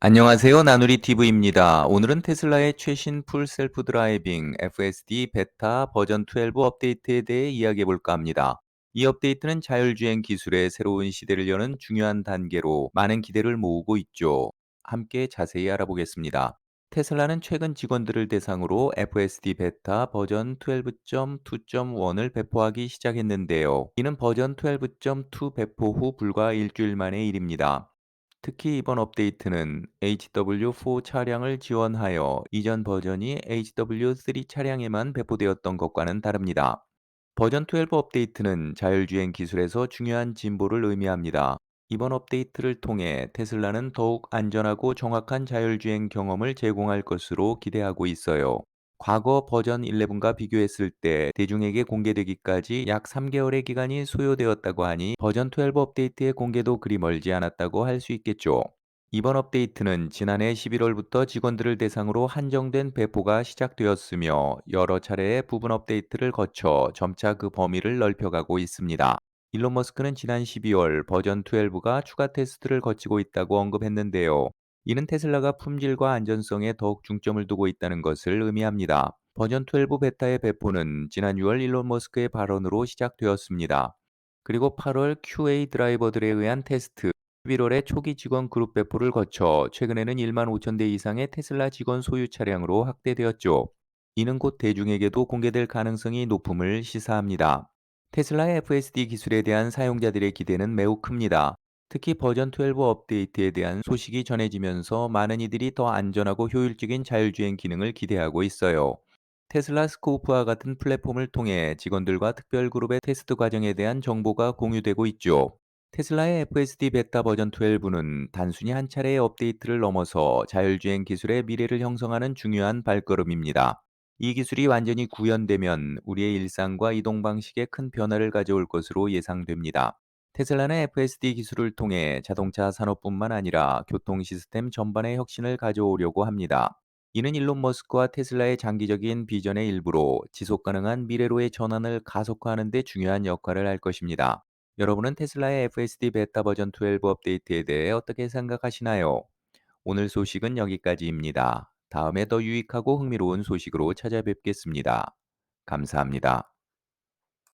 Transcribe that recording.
안녕하세요. 나누리 TV입니다. 오늘은 테슬라의 최신 풀 셀프 드라이빙 FSD 베타 버전 12 업데이트에 대해 이야기해 볼까 합니다. 이 업데이트는 자율주행 기술의 새로운 시대를 여는 중요한 단계로 많은 기대를 모으고 있죠. 함께 자세히 알아보겠습니다. 테슬라는 최근 직원들을 대상으로 FSD 베타 버전 12.2.1을 배포하기 시작했는데요. 이는 버전 12.2 배포 후 불과 일주일 만의 일입니다. 특히 이번 업데이트는 HW4 차량을 지원하여 이전 버전이 HW3 차량에만 배포되었던 것과는 다릅니다. 버전 12 업데이트는 자율주행 기술에서 중요한 진보를 의미합니다. 이번 업데이트를 통해 테슬라는 더욱 안전하고 정확한 자율주행 경험을 제공할 것으로 기대하고 있어요. 과거 버전 11과 비교했을 때 대중에게 공개되기까지 약 3개월의 기간이 소요되었다고 하니 버전 12 업데이트의 공개도 그리 멀지 않았다고 할 수 있겠죠. 이번 업데이트는 지난해 11월부터 직원들을 대상으로 한정된 배포가 시작되었으며 여러 차례의 부분 업데이트를 거쳐 점차 그 범위를 넓혀가고 있습니다. 일론 머스크는 지난 12월 버전 12가 추가 테스트를 거치고 있다고 언급했는데요. 이는 테슬라가 품질과 안전성에 더욱 중점을 두고 있다는 것을 의미합니다. 버전 12 베타의 배포는 지난 6월 일론 머스크의 발언으로 시작되었습니다. 그리고 8월 QA 드라이버들에 의한 테스트, 11월에 초기 직원 그룹 배포를 거쳐 최근에는 1만 5천 대 이상의 테슬라 직원 소유 차량으로 확대되었죠. 이는 곧 대중에게도 공개될 가능성이 높음을 시사합니다. 테슬라의 FSD 기술에 대한 사용자들의 기대는 매우 큽니다. 특히 버전 12 업데이트에 대한 소식이 전해지면서 많은 이들이 더 안전하고 효율적인 자율주행 기능을 기대하고 있어요. 테슬라 스코프와 같은 플랫폼을 통해 직원들과 특별 그룹의 테스트 과정에 대한 정보가 공유되고 있죠. 테슬라의 FSD 베타 버전 12는 단순히 한 차례의 업데이트를 넘어서 자율주행 기술의 미래를 형성하는 중요한 발걸음입니다. 이 기술이 완전히 구현되면 우리의 일상과 이동 방식에 큰 변화를 가져올 것으로 예상됩니다. 테슬라는 FSD 기술을 통해 자동차 산업뿐만 아니라 교통 시스템 전반의 혁신을 가져오려고 합니다. 이는 일론 머스크와 테슬라의 장기적인 비전의 일부로 지속 가능한 미래로의 전환을 가속화하는 데 중요한 역할을 할 것입니다. 여러분은 테슬라의 FSD 베타 버전 12 업데이트에 대해 어떻게 생각하시나요? 오늘 소식은 여기까지입니다. 다음에 더 유익하고 흥미로운 소식으로 찾아뵙겠습니다. 감사합니다.